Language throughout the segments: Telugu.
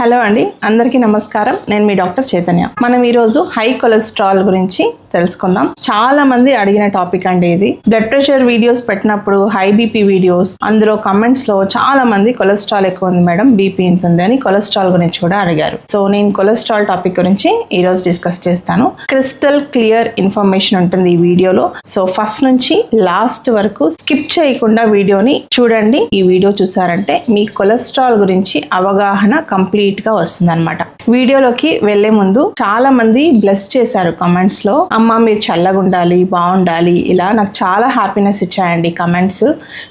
హలో అండి అందరికీ నమస్కారం. నేను మీ డాక్టర్ చైతన్య. మనం ఈరోజు హై కొలెస్ట్రాల్ గురించి తెలుసుకుందాం. చాలా మంది అడిగిన టాపిక్ అండి ఇది. బ్లడ్ ప్రెషర్ వీడియోస్ పెట్టినప్పుడు హై బీపీ వీడియోస్ అందులో కమెంట్స్లో చాలా మంది కొలెస్ట్రాల్ ఎక్కువ ఉంది మేడం బీపీ ఎంత ఉంది అని కొలెస్ట్రాల్ గురించి కూడా అడిగారు. సో నేను కొలెస్ట్రాల్ టాపిక్ గురించి ఈ రోజు డిస్కస్ చేస్తాను. క్రిస్టల్ క్లియర్ ఇన్ఫర్మేషన్ ఉంటుంది ఈ వీడియోలో సో ఫస్ట్ నుంచి లాస్ట్ వరకు స్కిప్ చేయకుండా వీడియోని చూడండి. ఈ వీడియో చూసారంటే మీ కొలెస్ట్రాల్ గురించి అవగాహన కంప్లీట్గా వస్తుంది వీడియోలోకి వెళ్ళే ముందు చాలా మంది బ్లెస్ చేశారు కమెంట్స్లో. అమ్మ మీరు చల్లగా ఉండాలి బాగుండాలి ఇలా నాకు చాలా హ్యాపీనెస్ ఇచ్చాయండి కమెంట్స్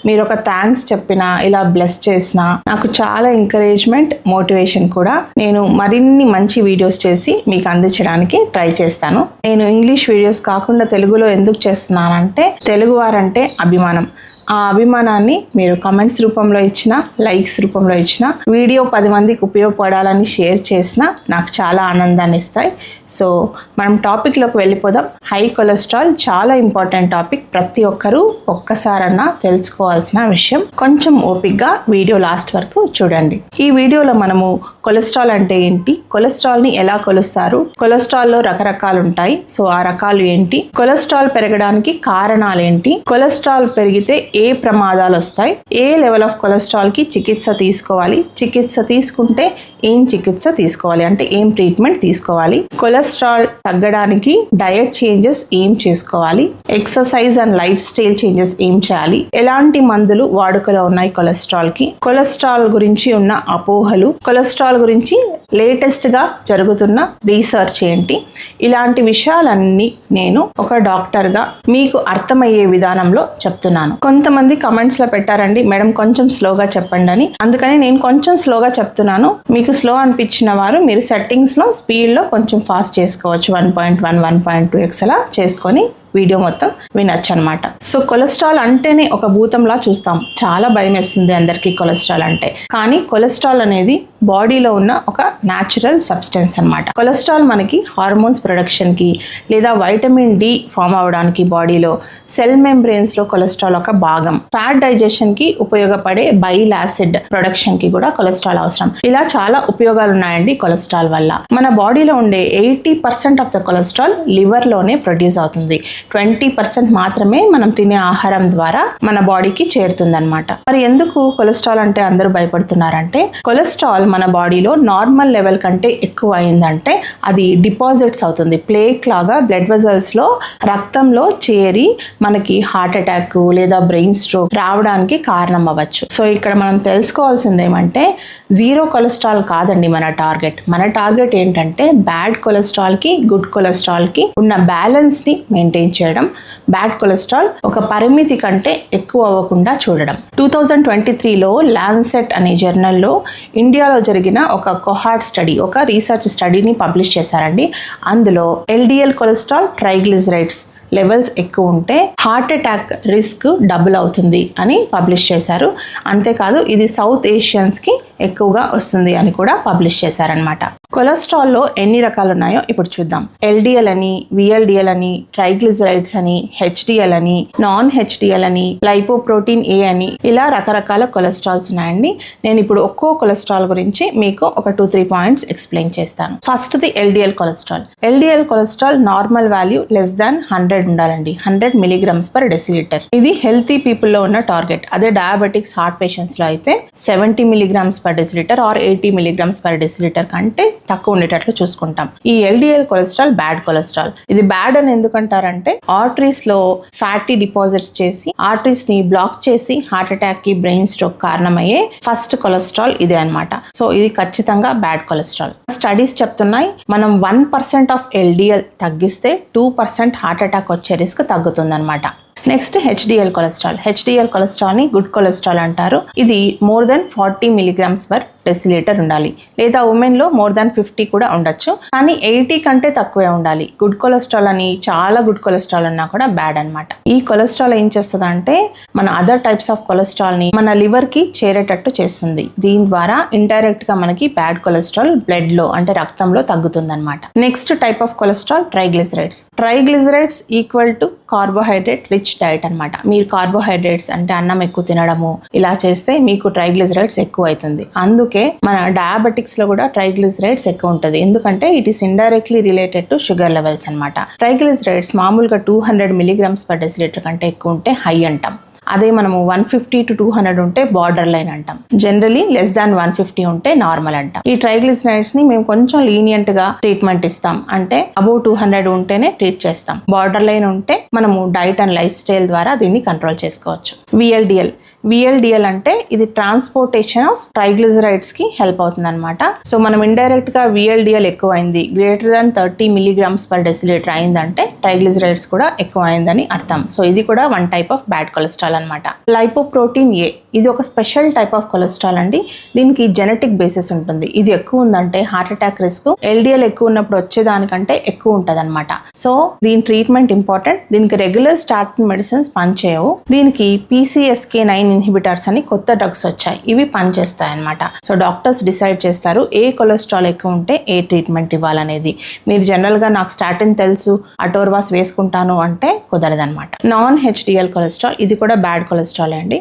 మీరు ఒక థ్యాంక్స్ చెప్పిన ఇలా బ్లెస్ చేసిన నాకు చాలా ఎంకరేజ్మెంట్ మోటివేషన్ కూడా. నేను మరిన్ని మంచి వీడియోస్ చేసి మీకు అందించడానికి ట్రై చేస్తాను. నేను ఇంగ్లీష్ వీడియోస్ కాకుండా తెలుగులో ఎందుకు చేస్తున్నానంటే తెలుగు వారంటే అభిమానం. ఆ అభిమానాన్ని మీరు కమెంట్స్ రూపంలో ఇచ్చిన లైక్స్ రూపంలో ఇచ్చిన వీడియో పది మందికి ఉపయోగపడాలని షేర్ చేసిన నాకు చాలా ఆనందాన్ని ఇస్తాయి. సో మనం టాపిక్లోకి వెళ్ళిపోదాం. హై కొలెస్ట్రాల్ చాలా ఇంపార్టెంట్ టాపిక్ ప్రతి ఒక్కరూ ఒక్కసారన్నా తెలుసుకోవాల్సిన విషయం. కొంచెం ఓపిక్గా వీడియో లాస్ట్ వరకు చూడండి. ఈ వీడియోలో మనము కొలెస్ట్రాల్ అంటే ఏంటి? కొలెస్ట్రాల్ని ఎలా కొలుస్తారు? కొలెస్ట్రాల్లో రకరకాలు ఉంటాయి. సో ఆ రకాలు ఏంటి? కొలెస్ట్రాల్ పెరగడానికి కారణాలు ఏంటి? కొలెస్ట్రాల్ పెరిగితే ఏ ప్రమాదాలు వస్తాయి ఏ లెవెల్ ఆఫ్ కొలెస్ట్రాల్కి చికిత్స తీసుకోవాలి చికిత్స తీసుకుంటే ఏం చికిత్స తీసుకోవాలి అంటే ఏం ట్రీట్మెంట్ తీసుకోవాలి కొలెస్ట్రాల్ తగ్గడానికి డయట్ చేంజెస్ ఏం చేసుకోవాలి exercise and lifestyle changes ఏం చేయాలి ఎలాంటి మందులు వాడుకలో ఉన్నాయి కొలెస్ట్రాల్కి కొలెస్ట్రాల్ గురించి ఉన్న అపోహలు కొలెస్ట్రాల్ గురించి లేటెస్ట్గా జరుగుతున్న రీసెర్చ్ ఏంటి ఇలాంటి విషయాలన్నీ నేను ఒక డాక్టర్గా మీకు అర్థమయ్యే విధానంలో చెప్తున్నాను. కొంతమంది కమెంట్స్లో పెట్టారండి. మేడం కొంచెం స్లోగా చెప్పండి అని అందుకని నేను కొంచెం స్లోగా చెప్తున్నాను. మీకు స్లో అనిపించిన వారు మీరు సెట్టింగ్స్లో స్పీడ్లో కొంచెం ఫాస్ట్ చేసుకోవచ్చు. One point one one point two x అలా చేసుకొని వీడియో మొత్తం వినొచ్చు అనమాట సో కొలెస్ట్రాల్ అంటేనే ఒక భూతంలా చూస్తాం. చాలా భయం వేస్తుంది అందరికీ కొలెస్ట్రాల్ అంటే. కానీ కొలెస్ట్రాల్ అనేది బాడీలో ఉన్న ఒక న్యాచురల్ సబ్స్టెన్స్ అన్నమాట. కొలెస్ట్రాల్ మనకి హార్మోన్స్ ప్రొడక్షన్కి లేదా వైటమిన్ డి ఫామ్ అవడానికి బాడీలో సెల్ మెంబ్రెయిన్స్లో కొలెస్ట్రాల్ ఒక భాగం. ఫ్యాట్ డైజెషన్కి ఉపయోగపడే బైల్ యాసిడ్ ప్రొడక్షన్కి కూడా కొలెస్ట్రాల్ అవసరం. ఇలా చాలా ఉపయోగాలు ఉన్నాయండి కొలెస్ట్రాల్ వల్ల. మన బాడీలో ఉండే eighty percent of the cholesterol లివర్లోనే produce అవుతుంది. ట్వంటీ పర్సెంట్ మాత్రమే మనం తినే ఆహారం ద్వారా మన బాడీకి చేరుతుందన్నమాట. మరి ఎందుకు కొలెస్ట్రాల్ అంటే అందరూ భయపడుతున్నారంటే కొలెస్ట్రాల్ మన బాడీలో నార్మల్ లెవెల్ కంటే ఎక్కువ అయిందంటే అది డిపాజిట్స్ అవుతుంది. ప్లేక్ లాగా బ్లడ్ వెజల్స్లో రక్తంలో చేరి మనకి హార్ట్ అటాక్ లేదా బ్రెయిన్ స్ట్రోక్ రావడానికి కారణం అవ్వచ్చు. సో ఇక్కడ మనం తెలుసుకోవాల్సింది ఏమంటే జీరో కొలెస్ట్రాల్ కాదండి మన టార్గెట్. మన టార్గెట్ ఏంటంటే బ్యాడ్ కొలెస్ట్రాల్కి గుడ్ కొలెస్ట్రాల్కి ఉన్న బ్యాలెన్స్ని మెయింటైన్ చేయడం. బ్యాడ్ కొలెస్ట్రాల్ ఒక పరిమితి కంటే ఎక్కువ అవ్వకుండా చూడడం. టూ థౌజండ్ ట్వంటీ త్రీలో ల్యాన్సెట్ అనే జర్నల్లో ఇండియాలో జరిగిన ఒక కొహార్ట్ స్టడీ ఒక రీసెర్చ్ స్టడీని పబ్లిష్ చేశారండి. అందులో ఎల్డిఎల్ కొలెస్ట్రాల్ ట్రైగ్లిజరైడ్స్ లెవెల్స్ ఎక్కువ ఉంటే హార్ట్ అటాక్ రిస్క్ డబుల్ అవుతుంది అని పబ్లిష్ చేశారు. అంతేకాదు ఇది సౌత్ ఏషియన్స్కి ఎక్కువగా వస్తుంది అని కూడా పబ్లిష్ చేశారనమాట కొలెస్ట్రాల్లో ఎన్ని రకాలు ఉన్నాయో ఇప్పుడు చూద్దాం. ఎల్డిఎల్ అని విఎల్డిఎల్ అని ట్రైగ్లిజరైడ్స్ అని హెచ్డిఎల్ అని నాన్ హెచ్డిఎల్ అని లైపోప్రోటీన్ ఏ అని ఇలా రకరకాల కొలెస్ట్రాల్స్ ఉన్నాయండి. నేను ఇప్పుడు ఒక్కో కొలెస్ట్రాల్ గురించి మీకు ఒక టూ త్రీ పాయింట్స్ ఎక్స్ప్లెయిన్ చేస్తాను. First the LDL cholesterol. LDL cholesterol normal value less than hundred ఉండాలండి. Hundred milligrams per decilitre. ఇది హెల్తీ పీపుల్లో ఉన్న టార్గెట్. అదే డయాబెటిక్స్ హార్ట్ పేషెంట్స్లో అయితే seventy milligrams per decilitre or eighty milligrams per decilitre కంటే తక్కువ ఉండేటట్లు చూసుకుంటాం. ఈ ఎల్డిఎల్ కొలెస్ట్రాల్ బ్యాడ్ కొలెస్ట్రాల్ ఇది బ్యాడ్ అని ఎందుకంటారంటే ఆర్టరీస్లో ఫ్యాటీ డిపాజిట్స్ చేసి ఆర్టరీస్ని బ్లాక్ చేసి హార్ట్ అటాక్కి బ్రెయిన్ స్ట్రోక్ కారణమయ్యే ఫస్ట్ కొలెస్ట్రాల్ ఇదే అన్నమాట. సో ఇది ఖచ్చితంగా బ్యాడ్ కొలెస్ట్రాల్ స్టడీస్ చెప్తున్నాయి మనం వన్ పర్సెంట్ ఆఫ్ ఎల్డిఎల్ తగ్గిస్తే టూ పర్సెంట్ హార్ట్ అటాక్ వచ్చే రిస్క్ తగ్గుతుందన్నమాట. నెక్స్ట్ హెచ్డిఎల్ కొలెస్ట్రాల్ హెచ్డిఎల్ కొలెస్ట్రాల్ని గుడ్ కొలెస్ట్రాల్ అంటారు. ఇది more than forty milligrams per decilitre ఉండాలి. లేదా ఉమెన్లో మోర్ దాన్ ఫిఫ్టీ కూడా ఉండొచ్చు. కానీ ఎయిటీ కంటే తక్కువే ఉండాలి. గుడ్ కొలెస్ట్రాల్ అని చాలా గుడ్ కొలెస్ట్రాల్ అన్నా కూడా బ్యాడ్ అన్నమాట. ఈ కొలెస్ట్రాల్ ఏం చేస్తుంది అంటే మన అదర్ టైప్స్ ఆఫ్ కొలెస్ట్రాల్ని మన లివర్కి చేరేటట్టు చేస్తుంది. దీని ద్వారా ఇండైరెక్ట్గా మనకి బ్యాడ్ కొలెస్ట్రాల్ బ్లడ్లో అంటే రక్తంలో తగ్గుతుంది అనమాట next type of cholesterol triglycerides triglycerides equal to carbohydrate rich diet అన్నమాట. మీరు కార్బోహైడ్రేట్స్ అంటే అన్నం ఎక్కువ తినడము ఇలా చేస్తే మీకు ట్రైగ్లిజరైడ్స్ ఎక్కువ అవుతుంది అందుకే అందుకే మన డయాబెటిక్స్లో కూడా ట్రైగ్లిజరైడ్స్ ఎక్కువ ఉంటుంది. ఎందుకంటే it is indirectly related to sugar levels అనమాట ట్రైగ్లిజరైడ్స్ మామూలుగా two hundred milligrams per decilitre కంటే ఎక్కువ ఉంటే హై అంటాం. అదే మనము one fifty to two hundred ఉంటే బార్డర్ లైన్ అంటాం. Generally less than one fifty ఉంటే నార్మల్ అంటాం. ఈ ట్రైగ్లిసరైడ్స్ని మేము కొంచెం లీనియంట్గా ట్రీట్మెంట్ ఇస్తాం. అంటే అబౌవ్ టూ హండ్రెడ్ ఉంటేనే ట్రీట్ చేస్తాం. బార్డర్ లైన్ ఉంటే మనము డైట్ అండ్ లైఫ్ స్టైల్ ద్వారా దీన్ని కంట్రోల్ చేసుకోవచ్చు. విఎల్డిఎల్ విఎల్డిఎల్ అంటే ఇది ట్రాన్స్పోర్టేషన్ ఆఫ్ ట్రైగ్లిజరైడ్స్కి హెల్ప్ అవుతుంది అనమాట సో మనం ఇండైరెక్ట్గా విఎల్డిఎల్ ఎక్కువ అయింది greater than thirty milligrams per decilitre అయిందంటే ట్రైగ్లిజరైడ్స్ కూడా ఎక్కువ అయిందని అర్థం. సో ఇది కూడా one type of bad cholesterol అనమాట లైపోప్రోటీన్ ఏ ఇది ఒక స్పెషల్ టైప్ ఆఫ్ కొలెస్ట్రాల్ అండి. దీనికి జెనెటిక్ బేసిస్ ఉంటుంది. ఇది ఎక్కువ ఉందంటే హార్ట్ అటాక్ రిస్క్ ఎల్డిఎల్ ఎక్కువ ఉన్నప్పుడు వచ్చేదానికంటే ఎక్కువ ఉంటుంది అనమాట సో దీని ట్రీట్మెంట్ ఇంపార్టెంట్ దీనికి రెగ్యులర్ స్టార్టింగ్ మెడిసిన్స్ పనిచేయవు. దీనికి పీసీఎస్కే నైన్ ఇన్హిబిటర్స్ అని కొత్త డ్రగ్స్ వచ్చాయి. ఇవి పనిచేస్తాయి అనమాట సో డాక్టర్స్ డిసైడ్ చేస్తారు ఏ కొలెస్ట్రాల్ ఎక్కువ ఉంటే ఏ ట్రీట్మెంట్ ఇవ్వాలనేది. మీరు జనరల్గా నాకు స్టాటిన్ తెలుసు అటోర్వాస్ వేసుకుంటాను అంటే కుదరదనమాట నాన్ హెచ్డిఎల్ కొలెస్ట్రాల్ ఇది కూడా బ్యాడ్ కొలెస్ట్రాల్ అండి.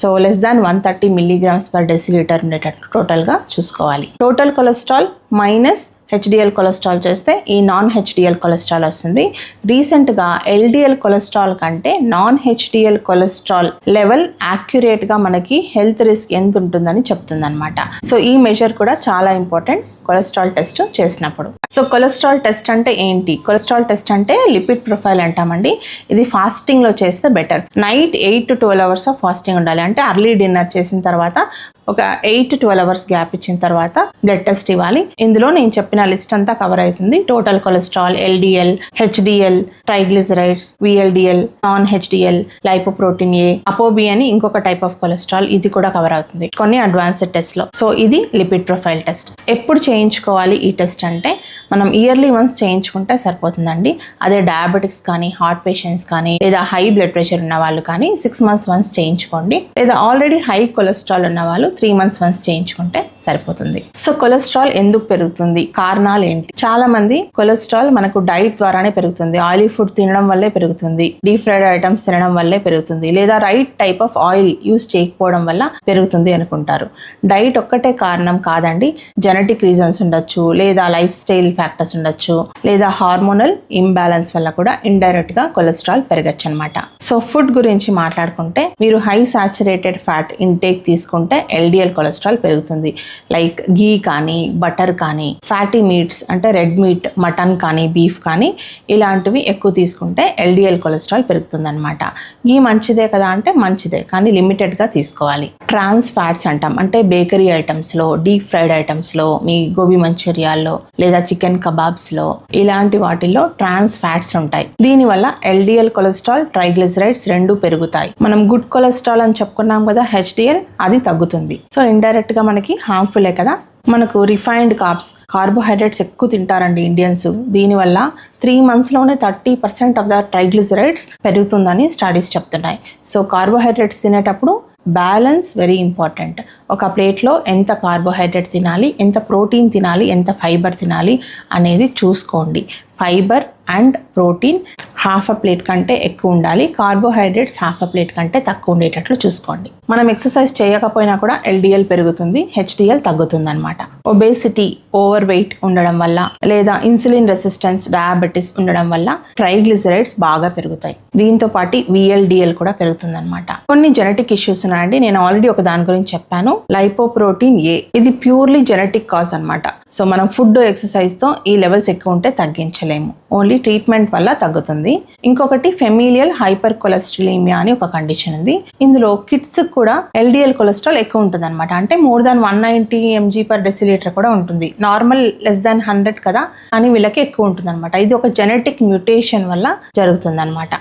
So less than one thirty milligrams per decilitre ఉండేటట్లు టోటల్గా చూసుకోవాలి. Total cholesterol minus HDL cholesterol చేస్తే ఈ నాన్ హెచ్డిఎల్ కొలెస్ట్రాల్ వస్తుంది. రీసెంట్గా ఎల్డిఎల్ కొలెస్ట్రాల్ కంటే నాన్ హెచ్డిఎల్ కొలెస్ట్రాల్ లెవెల్ యాక్యురేట్గా మనకి హెల్త్ రిస్క్ ఎంత ఉంటుందని చెప్తుందనమాట సో ఈ మెజర్ కూడా చాలా ఇంపార్టెంట్ కొలెస్ట్రాల్ టెస్ట్ చేసినప్పుడు. సో కొలెస్ట్రాల్ టెస్ట్ అంటే ఏంటి? కొలెస్ట్రాల్ టెస్ట్ అంటే లిపిడ్ ప్రొఫైల్ అంటామండి. ఇది ఫాస్టింగ్లో చేస్తే better. Night eight to twelve hours of fasting ఉండాలి. అంటే అర్లీ డిన్నర్ చేసిన తర్వాత ఒక ఎయిట్ ట్వెల్వ్ అవర్స్ గ్యాప్ ఇచ్చిన తర్వాత బ్లడ్ టెస్ట్ ఇవ్వాలి. ఇందులో నేను చెప్పిన లిస్ట్ అంతా కవర్ అవుతుంది. Total cholesterol LDL HDL triglycerides VLDL non HDL lipoprotein A ApoB అని ఇంకొక టైప్ ఆఫ్ కొలెస్ట్రాల్ ఇది కూడా కవర్ అవుతుంది. కొన్ని అడ్వాన్స్డ్ టెస్ట్లో. సో ఇది లిపిడ్ ప్రొఫైల్ టెస్ట్ ఎప్పుడు చేయించుకోవాలి ఈ టెస్ట్ అంటే మనం ఇయర్లీ వన్స్ చేయించుకుంటే సరిపోతుందండి. అదే డయాబెటిక్స్ కానీ హార్ట్ పేషెంట్స్ కానీ లేదా హై బ్లడ్ ప్రెషర్ ఉన్న వాళ్ళు కానీ సిక్స్ మంత్స్ వన్స్ చేయించుకోండి. లేదా ఆల్రెడీ హై కొలెస్ట్రాల్ ఉన్న వాళ్ళు త్రీ మంత్స్ వన్స్ చేయించుకుంటే సరిపోతుంది. సో కొలెస్ట్రాల్ ఎందుకు పెరుగుతుంది? కారణాలు ఏంటి? చాలా మంది కొలెస్ట్రాల్ మనకు డైట్ ద్వారానే పెరుగుతుంది. ఆయిలీ ఫుడ్ తినడం వల్లే పెరుగుతుంది. డీప్ ఫ్రైడ్ ఐటమ్స్ తినడం వల్లే పెరుగుతుంది. లేదా right type of oil use చేయకపోవడం వల్ల పెరుగుతుంది అనుకుంటారు. డైట్ ఒక్కటే కారణం కాదండి. జెనెటిక్ రీజన్స్ ఉండొచ్చు లేదా లైఫ్ స్టైల్ ఫ్యాక్టర్స్ ఉండొచ్చు లేదా హార్మోనల్ ఇంబ్యాలెన్స్ వల్ల కూడా ఇండైరెక్ట్గా కొలెస్ట్రాల్ పెరగచ్చు అనమాట సో ఫుడ్ గురించి మాట్లాడుకుంటే మీరు హై సాచురేటెడ్ ఫ్యాట్ ఇంటేక్ తీసుకుంటే ఎల్డిఎల్ కొలెస్ట్రాల్ పెరుగుతుంది. లైక్ గీ కానీ బటర్ కానీ ఫ్యాటీ మీట్స్ అంటే రెడ్ మీట్ మటన్ కానీ బీఫ్ కానీ ఇలాంటివి ఎక్కువ తీసుకుంటే ఎల్డిఎల్ కొలెస్ట్రాల్ పెరుగుతుంది అనమాట గీ మంచిదే కదా అంటే మంచిదే కానీ లిమిటెడ్గా తీసుకోవాలి. ట్రాన్స్ ఫ్యాట్స్ అంటాం. అంటే బేకరీ ఐటమ్స్లో డీప్ ఫ్రైడ్ ఐటమ్స్లో మీ గోబీ మంచూరియాల్లో లేదా చికెన్ కబాబ్స్లో ఇలాంటి వాటిల్లో ట్రాన్స్ ఫ్యాట్స్ ఉంటాయి. దీనివల్ల ఎల్డిఎల్ కొలెస్ట్రాల్ ట్రైగ్లిసరైడ్స్ రెండు పెరుగుతాయి. మనం గుడ్ కొలెస్ట్రాల్ అని చెప్పుకున్నాం కదా హెచ్డిఎల్ అది తగ్గుతుంది. సో ఇండైరెక్ట్గా మనకి హార్మ్ఫుల్లే కదా? మనకు రిఫైన్డ్ కార్బ్స్ కార్బోహైడ్రేట్స్ ఎక్కువ తింటారండి ఇండియన్స్ దీనివల్ల three మంత్స్లోనే thirty percent of the triglycerides పెరుగుతుందని స్టడీస్ చెప్తున్నాయి. సో కార్బోహైడ్రేట్స్ తినేటప్పుడు బ్యాలెన్స్ వెరీ ఇంపార్టెంట్ ఒక ప్లేట్లో ఎంత కార్బోహైడ్రేట్ తినాలి ఎంత ప్రోటీన్ తినాలి ఎంత ఫైబర్ తినాలి అనేది చూసుకోండి. Fibre and protein half a plate కంటే ఎక్కువ ఉండాలి. కార్బోహైడ్రేట్స్ హాఫ్ అ ప్లేట్ కంటే తక్కువ ఉండేటట్లు చూసుకోండి. మనం ఎక్సర్సైజ్ చేయకపోయినా కూడా ఎల్డిఎల్ పెరుగుతుంది హెచ్డిఎల్ తగ్గుతుంది అనమాట ఒబేసిటీ ఓవర్ వెయిట్ ఉండడం వల్ల లేదా ఇన్సులిన్ రెసిస్టెన్స్ డయాబెటీస్ ఉండడం వల్ల ట్రైగ్లిజరైడ్స్ బాగా పెరుగుతాయి. దీంతో పాటు విఎల్డిఎల్ కూడా పెరుగుతుంది అనమాట కొన్ని జెనెటిక్ ఇష్యూస్ ఉన్నాయండి. నేను ఆల్రెడీ ఒక దాని గురించి చెప్పాను. Lipoprotein A. ఇది ప్యూర్లీ జెనెటిక్ కాజ్ అనమాట సో మనం ఫుడ్ ఎక్సర్సైజ్తో ఈ లెవెల్స్ ఎక్కువ ఉంటే తగ్గించలేము. ఓన్లీ ట్రీట్మెంట్ వల్ల తగ్గుతుంది. ఇంకొకటి ఫెమిలియల్ హైపర్ కొలెస్ట్రలేమియా అని ఒక కండిషన్ ఉంది. ఇందులో కిడ్స్ కూడా ఎల్డిఎల్ కొలెస్ట్రాల్ ఎక్కువ ఉంటుంది అనమాట అంటే more than one ninety MG per decilitre కూడా ఉంటుంది. నార్మల్ లెస్ దాన్ హండ్రెడ్ కదా అని వీళ్ళకి ఎక్కువ ఉంటుంది అనమాట ఇది ఒక జెనెటిక్ మ్యూటేషన్ వల్ల జరుగుతుంది అనమాట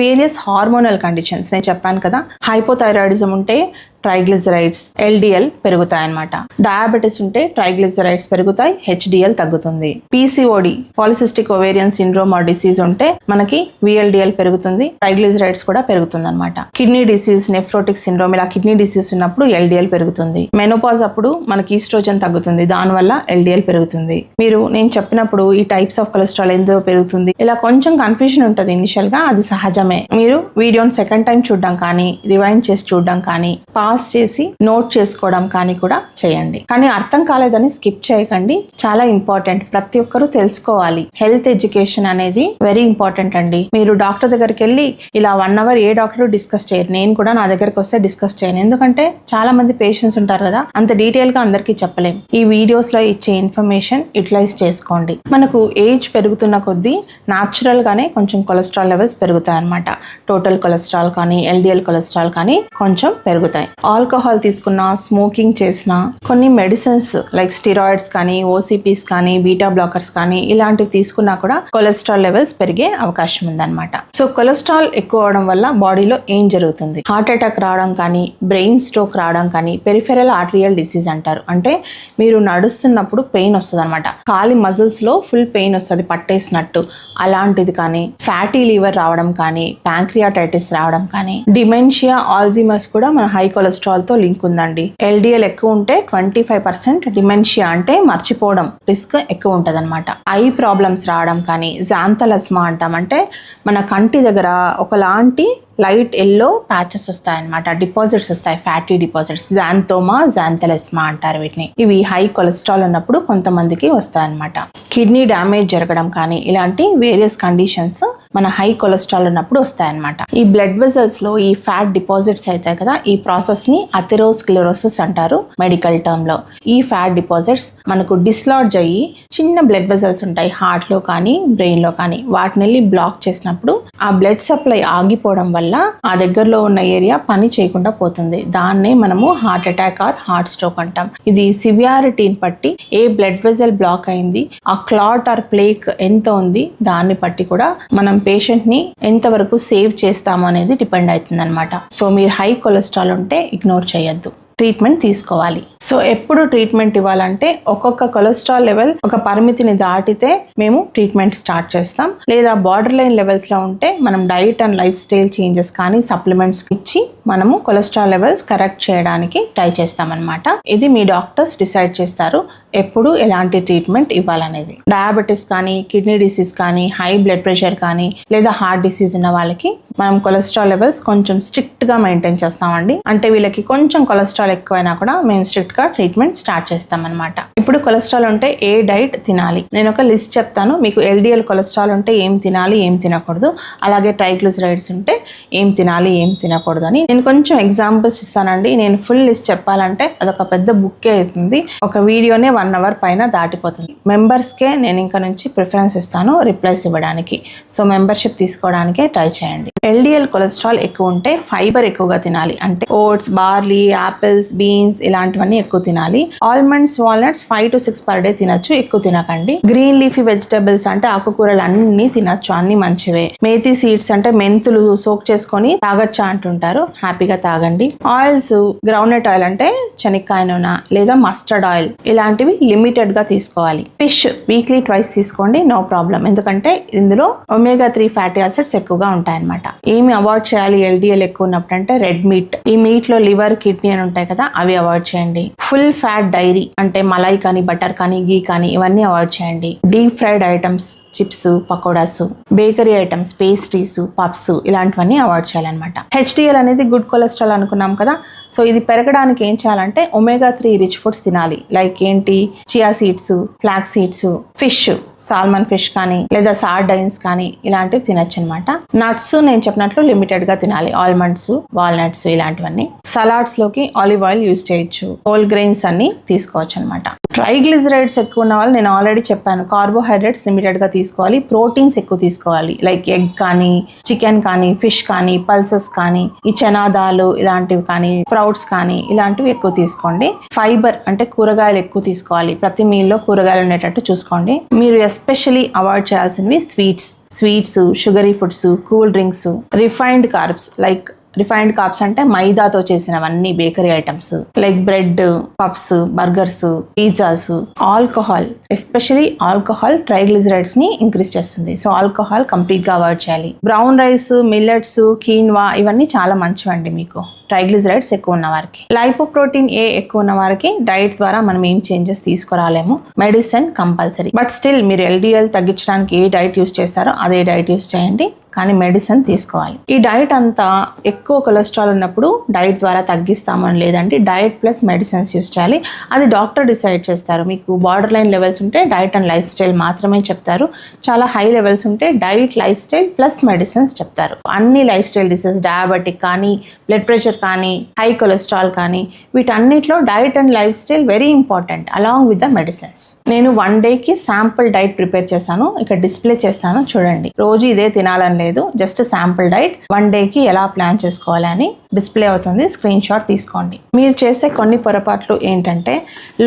వేరియస్ హార్మోనల్ కండిషన్స్ నేను చెప్పాను కదా. హైపోథైరాయిడిజం ఉంటే ట్రైగ్లిజరైడ్స్ ఎల్డిఎల్ పెరుగుతాయి అనమాట డయాబెటీస్ ఉంటే ట్రైగ్లిజరైడ్స్ పెరుగుతాయి హెచ్డిఎల్ తగ్గుతుంది. PCOD polycystic ovarian syndrome or disease ఉంటే మనకి విఎల్డిఎల్ పెరుగుతుంది ట్రైగ్లిజరైడ్స్ కూడా పెరుగుతుంది అనమాట కిడ్నీ డిసీజ్ నెఫ్రోటిక్ సిండ్రోమ్ ఇలా కిడ్నీ డిసీజ్ ఉన్నప్పుడు ఎల్డిఎల్ పెరుగుతుంది. మెనోపాజ్ అప్పుడు మనకి ఈస్ట్రోజన్ తగ్గుతుంది దానివల్ల ఎల్డిఎల్ పెరుగుతుంది. మీరు నేను చెప్పినప్పుడు ఈ టైప్స్ ఆఫ్ కొలెస్ట్రాల్ ఎందుకు పెరుగుతుంది? ఇలా కొంచెం కన్ఫ్యూజన్ ఉంటుంది ఇనిషియల్గా అది సహజమే. మీరు వీడియోని సెకండ్ టైం చూడడం కానీ రివైండ్ చేసి చూడడం కానీ పాస్ పాస్ చేసి నోట్ చేసుకోవడం కానీ కూడా చేయండి. కానీ అర్థం కాలేదని స్కిప్ చేయకండి. చాలా ఇంపార్టెంట్ ప్రతి ఒక్కరూ తెలుసుకోవాలి. హెల్త్ ఎడ్యుకేషన్ అనేది వెరీ ఇంపార్టెంట్ అండి. మీరు డాక్టర్ దగ్గరికి వెళ్ళి ఇలా వన్ అవర్ ఏ డాక్టర్ డిస్కస్ చేయరు. నేను కూడా నా దగ్గరకు వస్తే డిస్కస్ చేయను. ఎందుకంటే చాలా మంది పేషెంట్స్ ఉంటారు కదా అంత డీటెయిల్గా అందరికీ చెప్పలేం. ఈ వీడియోస్లో ఇచ్చే ఇన్ఫర్మేషన్ యూటిలైజ్ చేసుకోండి. మనకు ఏజ్ పెరుగుతున్న కొద్దీ న్యాచురల్ గానే కొంచెం కొలెస్ట్రాల్ లెవెల్స్ పెరుగుతాయి అనమాట టోటల్ కొలెస్ట్రాల్ కానీ ఎల్డిఎల్ కొలెస్ట్రాల్ కానీ కొంచెం పెరుగుతాయి. ఆల్కహాల్ తీసుకున్నా స్మోకింగ్ చేసినా కొన్ని మెడిసిన్స్ లైక్ స్టిరాయిడ్స్ కానీ ఓసీపీస్ కానీ బీటా బ్లాకర్స్ కానీ ఇలాంటివి తీసుకున్నా కూడా కొలెస్ట్రాల్ లెవెల్స్ పెరిగే అవకాశం ఉందన్నమాట. సో కొలెస్ట్రాల్ ఎక్కువ అవడం వల్ల బాడీలో ఏం జరుగుతుంది? హార్ట్ అటాక్ రావడం కానీ బ్రెయిన్ స్ట్రోక్ రావడం కానీ పెరిఫెరల్ ఆర్టరియల్ డిసీజ్ అంటారు. అంటే మీరు నడుస్తున్నప్పుడు పెయిన్ వస్తుంది అనమాట కాలి మజిల్స్లో ఫుల్ పెయిన్ వస్తుంది పట్టేసినట్టు. అలాంటిది కానీ ఫ్యాటీ లివర్ రావడం కానీ ప్యాంక్రియాటైటిస్ రావడం కానీ డిమెన్షియా ఆల్జిమర్స్ కూడా మన హై కొలెస్ట్రాల్ కొలెస్ట్రాల్తో లింక్ ఉందండి. ఎల్డిఎల్ ఎక్కువ ఉంటే ట్వంటీ ఫైవ్ పర్సెంట్ డిమెన్షియా అంటే మర్చిపోవడం రిస్క్ ఎక్కువ ఉంటుంది అనమాట ఐ ప్రాబ్లమ్స్ రావడం కానీ జాంతలస్మా అంటాం అంటే మన కంటి దగ్గర ఒకలాంటి లైట్ ఎల్లో ప్యాచెస్ వస్తాయన్నమాట. డిపాజిట్స్ వస్తాయి. Fatty deposits. జాంతోమా జాంతలెస్మా అంటారు వీటిని. ఇవి హై కొలెస్ట్రాల్ ఉన్నప్పుడు కొంతమందికి వస్తాయన్నమాట. కిడ్నీ డ్యామేజ్ జరగడం కానీ ఇలాంటి వేరియస్ కండిషన్స్ మన హై కొలెస్ట్రాల్ ఉన్నప్పుడు వస్తాయన్నమాట. ఈ బ్లడ్ వెజల్స్లో ఈ ఫ్యాట్ డిపాజిట్స్ అవుతాయి కదా ఈ ప్రాసెస్ని అథెరోస్క్లెరోసిస్ అంటారు మెడికల్ టర్మ్లో. ఈ ఫ్యాట్ డిపాజిట్స్ మనకు డిస్లాడ్జ్ అయ్యి చిన్న బ్లడ్ వెజల్స్ ఉంటాయి. హార్ట్లో కానీ బ్రెయిన్లో కానీ. వాటిని బ్లాక్ చేసినప్పుడు ఆ బ్లడ్ సప్లై ఆగిపోవడం వల్ల ఆ దగ్గరలో ఉన్న ఏరియా పని చేయకుండా పోతుంది. దాన్నే మనము heart attack or heart stroke అంటాం. ఇది సివియారిటీని బట్టి ఏ బ్లడ్ వెజల్ బ్లాక్ అయింది ఆ క్లాట్ ఆర్ ప్లేక్ ఎంత ఉంది దాన్ని బట్టి కూడా మనం పేషెంట్ని ఎంతవరకు సేవ్ చేస్తాము అనేది డిపెండ్ అవుతుంది అనమాట సో మీరు హై కొలెస్ట్రాల్ ఉంటే ఇగ్నోర్ చేయొద్దు. ట్రీట్మెంట్ తీసుకోవాలి. సో ఎప్పుడు ట్రీట్మెంట్ ఇవ్వాలంటే ఒక్కొక్క కొలెస్ట్రాల్ లెవెల్ ఒక పరిమితిని దాటితే మేము ట్రీట్మెంట్ స్టార్ట్ చేస్తాం. లేదా బార్డర్ లైన్ లెవెల్స్లో ఉంటే మనం diet and lifestyle changes కానీ సప్లిమెంట్స్ ఇచ్చి మనము కొలెస్ట్రాల్ లెవెల్స్ కరెక్ట్ చేయడానికి ట్రై చేస్తామన్నమాట. ఇది మీ డాక్టర్స్ డిసైడ్ చేస్తారు. ఎప్పుడు ఎలాంటి ట్రీట్మెంట్ ఇవ్వాలనేది. డయాబెటీస్ కానీ కిడ్నీ డిసీజ్ కానీ హై బ్లడ్ ప్రెషర్ కానీ లేదా హార్ట్ డిసీజ్ ఉన్న వాళ్ళకి మనం కొలెస్ట్రాల్ లెవెల్స్ కొంచెం స్ట్రిక్ట్గా మెయింటైన్ చేస్తామండి. అంటే వీళ్ళకి కొంచెం కొలెస్ట్రాల్ ఎక్కువైనా కూడా మేము స్ట్రిక్ట్గా ట్రీట్మెంట్ స్టార్ట్ చేస్తాం అనమాట ఇప్పుడు కొలెస్ట్రాల్ ఉంటే ఏ డైట్ తినాలి? నేను ఒక లిస్ట్ చెప్తాను. మీకు ఎల్డిఎల్ కొలెస్ట్రాల్ ఉంటే ఏం తినాలి ఏం తినకూడదు. అలాగే ట్రైగ్లిసరైడ్స్ ఉంటే ఏం తినాలి ఏం తినకూడదు అని నేను కొంచెం ఎగ్జాంపుల్స్ ఇస్తానండి. నేను ఫుల్ లిస్ట్ చెప్పాలంటే అదొక పెద్ద బుక్కే అవుతుంది. ఒక వీడియోనే వన్ వన్ అవర్ పైన దాటిపోతుంది. మెంబర్స్కే నేను ఇంకా నుంచి ప్రిఫరెన్స్ ఇస్తాను రిప్లైస్ ఇవ్వడానికి. సో మెంబర్షిప్ తీసుకోవడానికే ట్రై చేయండి. ఎల్డిఎల్ కొలెస్ట్రాల్ ఎక్కువ ఉంటే ఫైబర్ ఎక్కువగా తినాలి. అంటే ఓట్స్ బార్లీ యాపిల్స్ బీన్స్ ఇలాంటివన్నీ ఎక్కువ తినాలి. Almonds walnuts five to six per day తినొచ్చు ఎక్కువ తినకండి. గ్రీన్ లీఫీ వెజిటబుల్స్ అంటే ఆకుకూరలు అన్ని తినొచ్చు అన్ని మంచివే. మేతి సీడ్స్ అంటే మెంతులు సోక్ చేసుకొని తాగొచ్చా అంటుంటారు హ్యాపీగా తాగండి. ఆయిల్స్ గ్రౌండ్నట్ ఆయిల్ అంటే శనక్కాయ నూనె లేదా మస్టర్డ్ ఆయిల్ ఇలాంటివి లిమిటెడ్గా తీసుకోవాలి. ఫిష్ వీక్లీ ట్వైస్ తీసుకోండి నో ప్రాబ్లం. ఎందుకంటే ఇందులో ఒమేగా త్రీ ఫ్యాటీ యాసిడ్స్ ఎక్కువగా ఉంటాయన్నమాట. ఏమి అవాయిడ్ చేయాలి ఎల్డిఎల్ ఎక్కువ ఉన్నప్పుడు అంటే రెడ్ మీట్. ఈ మీట్లో లివర్ కిడ్నీ అని ఉంటాయి కదా అవి అవాయిడ్ చేయండి. ఫుల్ ఫ్యాట్ డైరీ అంటే మలై కానీ బటర్ కానీ గీ కానీ ఇవన్నీ అవాయిడ్ చేయండి. Deep fried items. Chips pakodas bakery items pastries puffs ఇలాంటివన్నీ అవాయిడ్ చేయాలన్నమాట. హెచ్డిఎల్ అనేది గుడ్ కొలెస్ట్రాల్ అనుకున్నాం కదా సో ఇది పెరగడానికి ఏం చేయాలంటే ఒమేగా త్రీ రిచ్ ఫుడ్స్ తినాలి. లైక్ ఏంటి? Chia seeds flax seeds fish salmon fish కానీ లేదా సార్డైన్స్ కానీ ఇలాంటివి తినచ్చు అనమాట నట్స్ నేను చెప్పినట్లు లిమిటెడ్గా తినాలి. ఆల్మండ్స్ వాల్నట్స్ ఇలాంటివన్నీ. సలాడ్స్లోకి ఆలివ్ ఆయిల్ యూస్ చేయొచ్చు. హోల్ గ్రెయిన్స్ అన్ని తీసుకోవచ్చు అనమాట ట్రైగ్లిజరైడ్స్ ఎక్కువ ఉన్న వాళ్ళు నేను ఆల్రెడీ చెప్పాను. కార్బోహైడ్రేట్స్ లిమిటెడ్గా తీసుకోవాలి. ప్రోటీన్స్ ఎక్కువ తీసుకోవాలి. లైక్ ఎగ్ కానీ చికెన్ కానీ ఫిష్ కానీ పల్సెస్ కానీ ఈ చనాదాలు ఇలాంటివి కానీ స్ప్రౌట్స్ కానీ ఇలాంటివి ఎక్కువ తీసుకోండి. ఫైబర్ అంటే కూరగాయలు ఎక్కువ తీసుకోవాలి. ప్రతి మీల్లో కూరగాయలు ఉండేటట్టు చూసుకోండి. మీరు ఎస్పెషలీ అవాయిడ్ చేయాల్సినవి sweets. Sweets sugary foods cool drinks refined carbs like refined carbs అంటే మైదాతో చేసినవన్నీ bakery items. Like bread puffs burgers pizzas alcohol especially alcohol ట్రైగ్లిజరైడ్స్ని increase చేస్తుంది. సో ఆల్కహాల్ కంప్లీట్గా అవాయిడ్ చేయాలి. బ్రౌన్ రైస్ మిల్లెట్స్ కీన్వా ఇవన్నీ చాలా మంచివండి మీకు. ట్రైగ్లిజరైడ్స్ ఎక్కువ ఉన్న వారికి. లైపోప్రోటీన్ ఏ ఎక్కువ ఉన్న వారికి డైట్ ద్వారా మనం ఏం changes తీసుకురాలేము. Medicine compulsory. But still మీరు ఎల్డిఎల్ తగ్గించడానికి ఏ డైట్ యూస్ చేస్తారో అదే డైట్ యూస్ చేయండి. కానీ మెడిసిన్ తీసుకోవాలి. ఈ డైట్ అంతా ఎక్కువ కొలెస్ట్రాల్ ఉన్నప్పుడు డైట్ ద్వారా తగ్గిస్తామని లేదంటే డైట్ ప్లస్ మెడిసిన్స్ యూస్ చేయాలి. అది డాక్టర్ డిసైడ్ చేస్తారు. మీకు బార్డర్ లైన్ లెవెల్స్ ఉంటే డైట్ అండ్ లైఫ్ స్టైల్ మాత్రమే చెప్తారు. చాలా హై లెవెల్స్ ఉంటే diet lifestyle plus medicines చెప్తారు. అన్ని లైఫ్ స్టైల్ డిసీజ్ డయాబెటిక్ కానీ బ్లడ్ ప్రెషర్ కానీ హై కొలెస్ట్రాల్ కానీ వీటన్నిటిలో diet and lifestyle very important along with the medicines నేను వన్ డేకి శాంపుల్ డైట్ ప్రిపేర్ చేశాను. ఇక్కడ డిస్ప్లే చేస్తాను. చూడండి. రోజు ఇదే తినాలని లేదు. Just sample diet. వన్ డేకి ఎలా ప్లాన్ చేసుకోవాలని డిస్ప్లే అవుతుంది. స్క్రీన్ షాట్ తీసుకోండి. మీరు చేసే కొన్ని పొరపాట్లు ఏంటంటే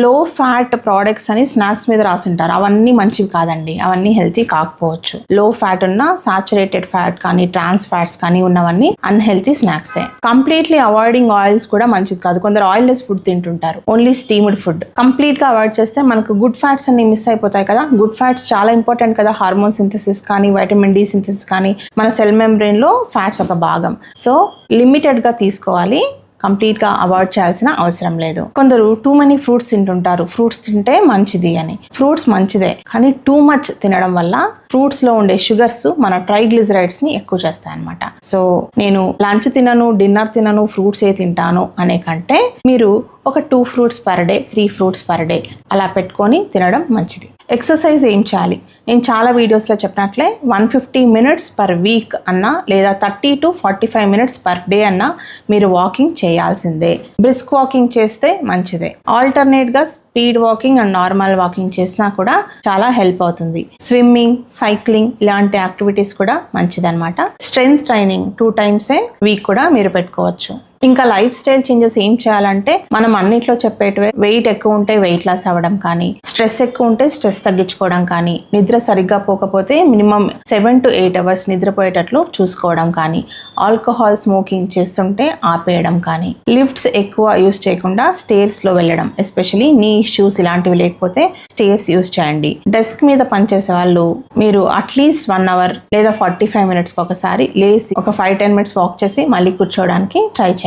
లో ఫ్యాట్ ప్రోడక్ట్స్ అని స్నాక్స్ మీద రాసింటారు. అవన్నీ మంచివి కాదండి. అవన్నీ హెల్తీ కాకపోవచ్చు. లో ఫ్యాట్ ఉన్న సాచురేటెడ్ ఫ్యాట్ కానీ ట్రాన్స్ ఫ్యాట్స్ కానీ ఉన్నవన్నీ అన్హెల్తీ స్నాక్సే కంప్లీట్లీ అవాయిడింగ్ ఆయిల్స్ కూడా మంచిది కాదు. కొందరు ఆయిల్ లెస్ ఫుడ్ తింటుంటారు. ఓన్లీ స్టీమ్డ్ ఫుడ్ కంప్లీట్గా అవాయిడ్ చేస్తే మనకు గుడ్ ఫ్యాట్స్ అన్ని మిస్ అయిపోతాయి కదా. గుడ్ ఫ్యాట్స్ చాలా ఇంపార్టెంట్ కదా. హార్మోన్ సింథసిస్ కానీ వైటమిన్ డి సింథసిస్ కానీ మన సెల్ మెంబ్రెయిన్లో ఫ్యాట్స్ ఒక భాగం. సో లిమిటెడ్గా తీసుకోవాలి. కంప్లీట్గా అవాయిడ్ చేయాల్సిన అవసరం లేదు. కొందరు టూ మనీ ఫ్రూట్స్ తింటుంటారు. ఫ్రూట్స్ తింటే మంచిది అని. ఫ్రూట్స్ మంచిదే. కానీ టూ మచ్ తినడం వల్ల ఫ్రూట్స్లో ఉండే షుగర్స్ మన ట్రైగ్లిజరైడ్స్ని ఎక్కువ చేస్తాయి అనమాట సో నేను లంచ్ తినను డిన్నర్ తినను ఫ్రూట్స్ ఏ తింటాను అనే కంటే మీరు ఒక two fruits per day three fruits per day అలా పెట్టుకొని తినడం మంచిది. ఎక్సర్సైజ్ ఏం చేయాలి? నేను చాలా వీడియోస్లో చెప్పినట్లే one fifty minutes per week అన్నా లేదా thirty to forty five minutes per day అన్నా మీరు వాకింగ్ చేయాల్సిందే. బ్రిస్క్ వాకింగ్ చేస్తే మంచిదే. ఆల్టర్నేట్గా speed walking and normal walking చేసినా కూడా చాలా హెల్ప్ అవుతుంది. స్విమ్మింగ్ సైక్లింగ్ ఇలాంటి యాక్టివిటీస్ కూడా మంచిదన్నమాట. Strength training two times a week కూడా మీరు పెట్టుకోవచ్చు. ఇంకా లైఫ్ స్టైల్ చేంజెస్ ఏం చేయాలంటే మనం అన్నిట్లో చెప్పేటివే వెయిట్ ఎక్కువ ఉంటే వెయిట్ లాస్ అవ్వడం కానీ స్ట్రెస్ ఎక్కువ ఉంటే స్ట్రెస్ తగ్గించుకోవడం కానీ నిద్ర సరిగ్గా పోకపోతే minimum seven to eight hours నిద్రపోయేటట్లు చూసుకోవడం కానీ ఆల్కహాల్ స్మోకింగ్ చేస్తుంటే ఆపేయడం కానీ లిఫ్ట్స్ ఎక్కువ యూస్ చేయకుండా స్టేర్స్లో వెళ్ళడం ఎస్పెషలీ నీ ఇష్యూస్ ఇలాంటివి లేకపోతే స్టేర్స్ యూస్ చేయండి. డెస్క్ మీద పనిచేసే వాళ్ళు మీరు అట్లీస్ట్ వన్ అవర్ లేదా ఫార్టీ ఫైవ్ మినిట్స్ ఒకసారి లేసి ఒక ఫైవ్ టెన్ మినిట్స్ వాక్ చేసి మళ్ళీ కూర్చోవడానికి ట్రై చేయండి.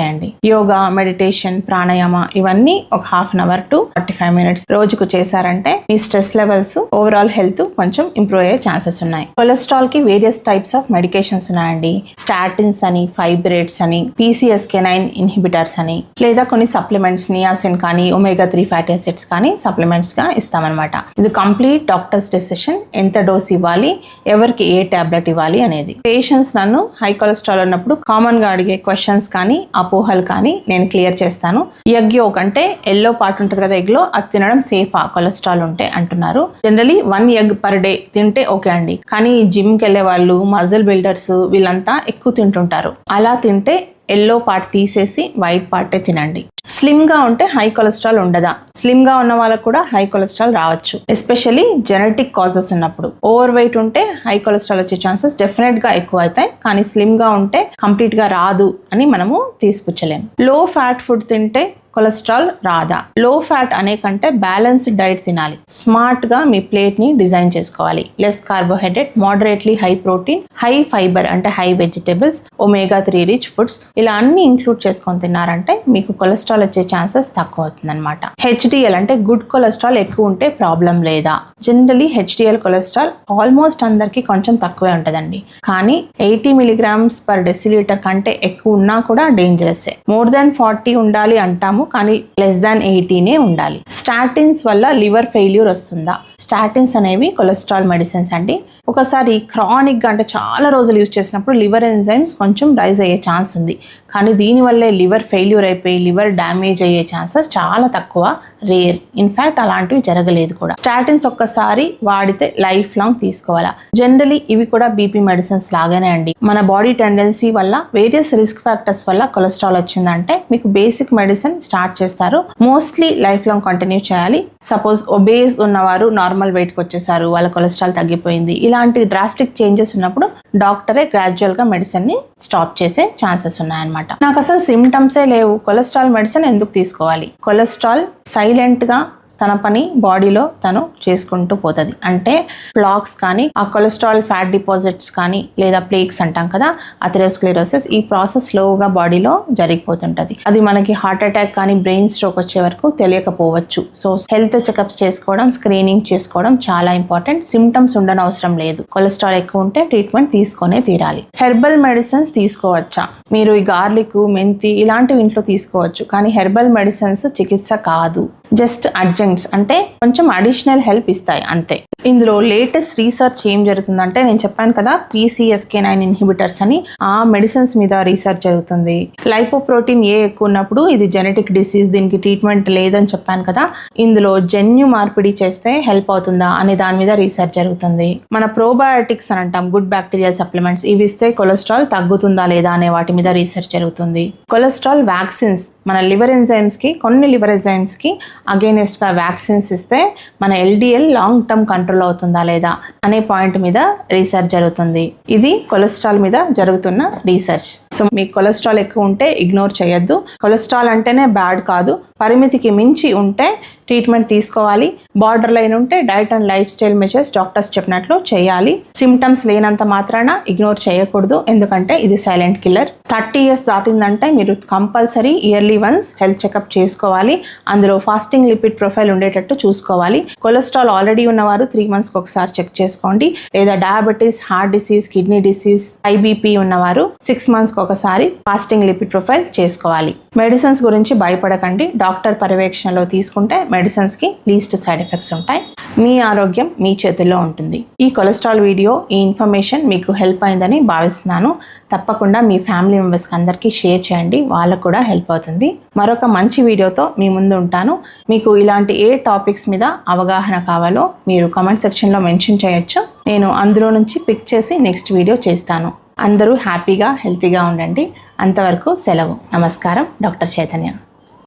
యోగా మెడిటేషన్ ప్రాణాయామ ఇవన్నీ ఒక half an hour to forty five minutes రోజుకు చేశారంటే మీ స్ట్రెస్ లెవెల్స్ ఓవరాల్ హెల్త్ కొంచెం ఇంప్రూవ్ అయ్యే ఛాన్సెస్ ఉన్నాయి. కొలెస్ట్రాల్కి వేరియస్ టైప్స్ ఆఫ్ మెడికేషన్స్ ఉన్నాయండి. స్టాటిన్స్ అని ఫైబ్రేట్స్ అని పీసీఎస్కే నైన్ ఇన్హిబిటర్స్ అని లేదా కొన్ని సప్లిమెంట్స్ నియాసిన్ కానీ ఒమేగా త్రీ ఫ్యాటీ యాసిడ్స్ కానీ సప్లిమెంట్స్గా ఇస్తామన్నమాట. ఇది కంప్లీట్ డాక్టర్స్ డెసిషన్ ఎంత డోస్ ఇవ్వాలి ఎవరికి ఏ టాబ్లెట్ ఇవ్వాలి అనేది. పేషెంట్స్ నన్ను హై కొలెస్ట్రాల్ ఉన్నప్పుడు కామన్గా అడిగే క్వశ్చన్స్ కానీ అపోహలు కానీ నేను క్లియర్ చేస్తాను. ఎగ్ యోక్ అంటే ఎల్లో పార్ట్ ఉంటుంది కదా ఎగ్లో అది తినడం సేఫా కొలెస్ట్రాల్ ఉంటే అంటున్నారు. Generally one egg per day తింటే ఓకే అండి. కానీ జిమ్కి వెళ్ళే వాళ్ళు మజిల్ బిల్డర్స్ వీళ్ళంతా ఎక్కువ తింటుంటారు. అలా తింటే ఎల్లో పార్ట్ తీసేసి వైట్ పార్టే తినండి. స్లిమ్గా ఉంటే హై కొలెస్ట్రాల్ ఉండదా? స్లిమ్గా ఉన్న వాళ్ళకు కూడా హై కొలెస్ట్రాల్ రావచ్చు. ఎస్పెషల్లీ జెనెటిక్ కాజెస్ ఉన్నప్పుడు. ఓవర్ వెయిట్ ఉంటే హై కొలెస్ట్రాల్ వచ్చే ఛాన్సెస్ డెఫినెట్గా ఎక్కువ అవుతాయి కానీ స్లిమ్గా ఉంటే కంప్లీట్గా రాదు అని మనము తీసుకొచ్చలేము లో ఫ్యాట్ ఫుడ్ తింటే కొలెస్ట్రాల్ రాదా. లో ఫ్యాట్ అనే కంటే బ్యాలెన్స్డ్ డైట్ తినాలి. స్మార్ట్గా మీ ప్లేట్ని డిజైన్ చేసుకోవాలి. Less carbohydrate moderately high protein high fibre అంటే high vegetables omega three rich foods ఇలా అన్ని ఇంక్లూడ్ చేసుకొని తిన్నారంటే మీకు కొలెస్ట్రాల్ వచ్చే ఛాన్సెస్ తక్కువ అవుతుంది అనమాట హెచ్డిఎల్ అంటే గుడ్ కొలెస్ట్రాల్ ఎక్కువ ఉంటే ప్రాబ్లం లేదా? జనరలీ హెచ్డిఎల్ కొలెస్ట్రాల్ ఆల్మోస్ట్ అందరికి కొంచెం తక్కువే ఉంటుందండి. కానీ ఎయిటీ మిలీగ్రామ్స్ పర్ డెసిలీటర్ కంటే ఎక్కువ ఉన్నా కూడా డేంజరస్ మోర్ దాన్ ఫార్టీ ఉండాలి అంటాము కానీ లెస్ దాన్ ఎయిటీనే ఉండాలి. స్టాటిన్స్ వల్ల లివర్ ఫెయిల్యూర్ వస్తుందా? స్టాటిన్స్ అనేవి కొలెస్ట్రాల్ మెడిసిన్స్ అండి. ఒకసారి క్రానిక్గా అంటే చాలా రోజులు యూజ్ చేసినప్పుడు లివర్ ఎంజైమ్స్ కొంచెం రైజ్ అయ్యే ఛాన్స్ ఉంది. కానీ దీనివల్లే లివర్ ఫెయిల్యూర్ అయిపోయి లివర్ డ్యామేజ్ అయ్యే ఛాన్సెస్ చాలా తక్కువ రేర్ ఇన్ఫ్యాక్ట్ అలాంటివి జరగలేదు కూడా. స్టాటిన్స్ ఒక్కసారి వాడితే లైఫ్ లాంగ్ తీసుకోవాలా. జనరలీ ఇవి కూడా బీపీ మెడిసిన్స్ లాగానే అండి. మన బాడీ టెండెన్సీ వల్ల వేరియస్ రిస్క్ ఫ్యాక్టర్స్ వల్ల కొలెస్ట్రాల్ వచ్చిందంటే మీకు బేసిక్ మెడిసిన్ స్టార్ట్ చేస్తారు. మోస్ట్లీ లైఫ్ లాంగ్ కంటిన్యూ చేయాలి. సపోజ్ ఒబేస్ ఉన్నవారు నార్మల్ వెయిట్కి వచ్చేసారు వాళ్ళ కొలెస్ట్రాల్ తగ్గిపోయింది ఇలాంటి డ్రాస్టిక్ చేంజెస్ ఉన్నప్పుడు డాక్టరే గ్రాడ్యువల్గా మెడిసిన్ని స్టాప్ చేసే ఛాన్సెస్ ఉన్నాయన్నమాట. నాకు అసలు సిమ్టమ్సే లేవు. కొలెస్ట్రాల్ మెడిసిన్ ఎందుకు తీసుకోవాలి? కొలెస్ట్రాల్ సైలెంట్గా తన పని బాడీలో తను చేసుకుంటూ పోతుంది. అంటే ప్లాక్స్ కానీ ఆ కొలెస్ట్రాల్ ఫ్యాట్ డిపాజిట్స్ కానీ లేదా ప్లేక్స్ అంటాం కదా అథెరోస్క్లెరోసిస్ ఈ ప్రాసెస్ స్లోగా బాడీలో జరిగిపోతుంటుంది. అది మనకి హార్ట్ అటాక్ కానీ బ్రెయిన్ స్ట్రోక్ వచ్చే వరకు తెలియకపోవచ్చు. సో హెల్త్ చెకప్స్ చేసుకోవడం స్క్రీనింగ్ చేసుకోవడం చాలా ఇంపార్టెంట్. సిమ్టమ్స్ ఉండనవసరం లేదు. కొలెస్ట్రాల్ ఎక్కువ ఉంటే ట్రీట్మెంట్ తీసుకొనే తీరాలి. హెర్బల్ మెడిసిన్స్ తీసుకోవచ్చా? మీరు ఈ గార్లిక్ మెంతి ఇలాంటివి ఇంట్లో తీసుకోవచ్చు. కానీ హెర్బల్ మెడిసిన్స్ చికిత్స కాదు. జస్ట్ అర్జెంట్స్ అంటే కొంచెం అడిషనల్ హెల్ప్ ఇస్తాయి అంతే. ఇందులో లేటెస్ట్ రీసెర్చ్ ఏం జరుగుతుందంటే నేను చెప్పాను కదా పీసీఎస్కే నైన్ ఇన్హిబిటర్స్ అని ఆ మెడిసిన్స్ మీద రీసెర్చ్ జరుగుతుంది. లైపోప్రోటీన్ ఏ ఎక్కువ ఉన్నప్పుడు ఇది జెనెటిక్ డిసీజ్ దీనికి ట్రీట్మెంట్ లేదని చెప్పాను కదా ఇందులో జన్యు మార్పిడి చేస్తే హెల్ప్ అవుతుందా అనే దాని మీద రీసెర్చ్ జరుగుతుంది. మన ప్రోబయాటిక్స్ అని అంటాం గుడ్ బ్యాక్టీరియల్ సప్లిమెంట్స్ ఇవి ఇస్తే కొలెస్ట్రాల్ తగ్గుతుందా లేదా అనే వాటి మీద రీసెర్చ్ జరుగుతుంది. కొలెస్ట్రాల్ వ్యాక్సిన్స్ మన లివర్ ఎంజైమ్స్కి కొన్ని లివర్ ఎంజైమ్స్కి అగేనెస్ట్గా వ్యాక్సిన్స్ ఇస్తే మన ఎల్డిఎల్ లాంగ్ టర్మ్ కంట్రోల్ అవుతుందా లేదా అనే పాయింట్ మీద రీసెర్చ్ జరుగుతుంది. ఇది కొలెస్ట్రాల్ మీద జరుగుతున్న రీసెర్చ్ సో మీకు కొలెస్ట్రాల్ ఎక్కువ ఉంటే ఇగ్నోర్ చేయొద్దు. కొలెస్ట్రాల్ అంటేనే బ్యాడ్ కాదు. పరిమితికి మించి ఉంటే ట్రీట్మెంట్ తీసుకోవాలి. బార్డర్ లైన్ ఉంటే diet and lifestyle measures doctors చెప్పినట్లు చేయాలి. సిమ్టమ్స్ లేనంత మాత్రాన ఇగ్నోర్ చేయకూడదు. ఎందుకంటే ఇది సైలెంట్ కిల్లర్. థర్టీ ఇయర్స్ దాటిందంటే మీరు compulsory yearly once health checkup చేసుకోవాలి. అందులో ఫాస్టింగ్ లిపిడ్ ప్రొఫైల్ ఉండేటట్టు చూసుకోవాలి. కొలెస్ట్రాల్ ఆల్రెడీ ఉన్నవారు త్రీ మంత్స్కి ఒకసారి చెక్ చేసుకోండి. లేదా diabetes heart disease kidney disease high BP ఉన్నవారు సిక్స్ మంత్స్కి ఒకసారి ఫాస్టింగ్ లిపిడ్ ప్రొఫైల్ చేసుకోవాలి. మెడిసిన్స్ గురించి భయపడకండి. డాక్టర్ పర్యవేక్షణలో తీసుకుంటే మెడిసిన్స్కి లీస్ట్ సైడ్ ఎఫెక్ట్స్ ఉంటాయి. మీ ఆరోగ్యం మీ చేతుల్లో ఉంటుంది. ఈ కొలెస్ట్రాల్ వీడియో ఈ ఇన్ఫర్మేషన్ మీకు హెల్ప్ అయిందని భావిస్తున్నాను. తప్పకుండా మీ ఫ్యామిలీ మెంబర్స్కి అందరికీ షేర్ చేయండి. వాళ్ళకు కూడా హెల్ప్ అవుతుంది. మరొక మంచి వీడియోతో మీ ముందు ఉంటాను. మీకు ఇలాంటి ఏ టాపిక్స్ మీద అవగాహన కావాలో మీరు కమెంట్ సెక్షన్లో మెన్షన్ చేయొచ్చు. నేను అందులో నుంచి పిక్ చేసి నెక్స్ట్ వీడియో చేస్తాను. అందరూ హ్యాపీగా హెల్తీగా ఉండండి. అంతవరకు సెలవు. నమస్కారం. డాక్టర్ చైతన్య.